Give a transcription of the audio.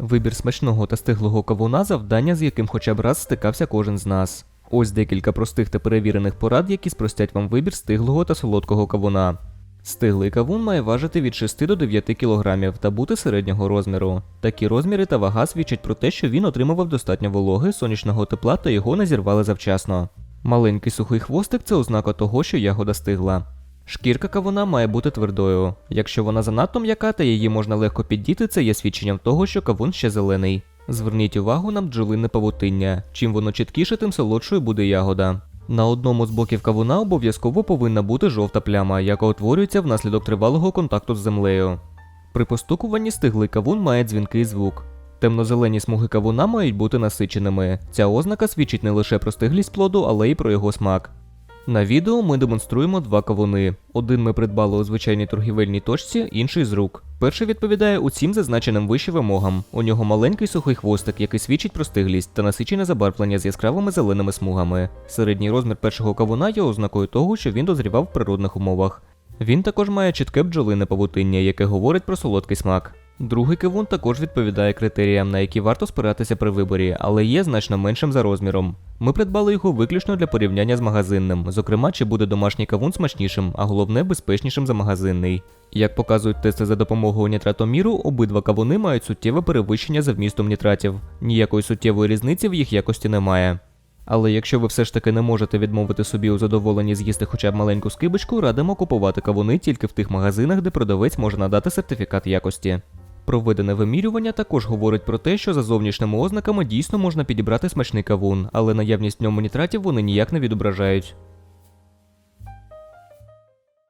Вибір смачного та стиглого кавуна завдання, з яким хоча б раз стикався кожен з нас. Ось декілька простих та перевірених порад, які спростять вам вибір стиглого та солодкого кавуна. Стиглий кавун має важити від 6 до 9 кг та бути середнього розміру. Такі розміри та вага свідчать про те, що він отримував достатньо вологи, сонячного тепла та його не зірвали завчасно. Маленький сухий хвостик це ознака того, що ягода стигла. Шкірка кавуна має бути твердою. Якщо вона занадто м'яка та її можна легко піддіти, це є свідченням того, що кавун ще зелений. Зверніть увагу на бджолине павутиння. Чим воно чіткіше, тим солодшою буде ягода. На одному з боків кавуна обов'язково повинна бути жовта пляма, яка утворюється внаслідок тривалого контакту з землею. При постукуванні стиглий кавун має дзвінкий звук. Темнозелені смуги кавуна мають бути насиченими. Ця ознака свідчить не лише про стиглість плоду, але й про його смак. На відео ми демонструємо два кавуни. Один ми придбали у звичайній торгівельній точці, інший з рук. Перший відповідає усім зазначеним вище вимогам. У нього маленький сухий хвостик, який свідчить про стиглість та насичене забарвлення з яскравими зеленими смугами. Середній розмір першого кавуна є ознакою того, що він дозрівав в природних умовах. Він також має чітке бджолине павутиння, яке говорить про солодкий смак. Другий кавун також відповідає критеріям, на які варто спиратися при виборі, але є значно меншим за розміром. Ми придбали його виключно для порівняння з магазинним, зокрема, чи буде домашній кавун смачнішим, а головне безпечнішим за магазинний. Як показують тести за допомогою нітратоміру, обидва кавуни мають суттєве перевищення за вмістом нітратів. Ніякої суттєвої різниці в їх якості немає. Але якщо ви все ж таки не можете відмовити собі у задоволенні з'їсти хоча б маленьку скибочку, радимо купувати кавуни тільки в тих магазинах, де продавець може надати сертифікат якості. Проведене вимірювання також говорить про те, що за зовнішніми ознаками дійсно можна підібрати смачний кавун, але наявність в ньому нітратів вони ніяк не відображають.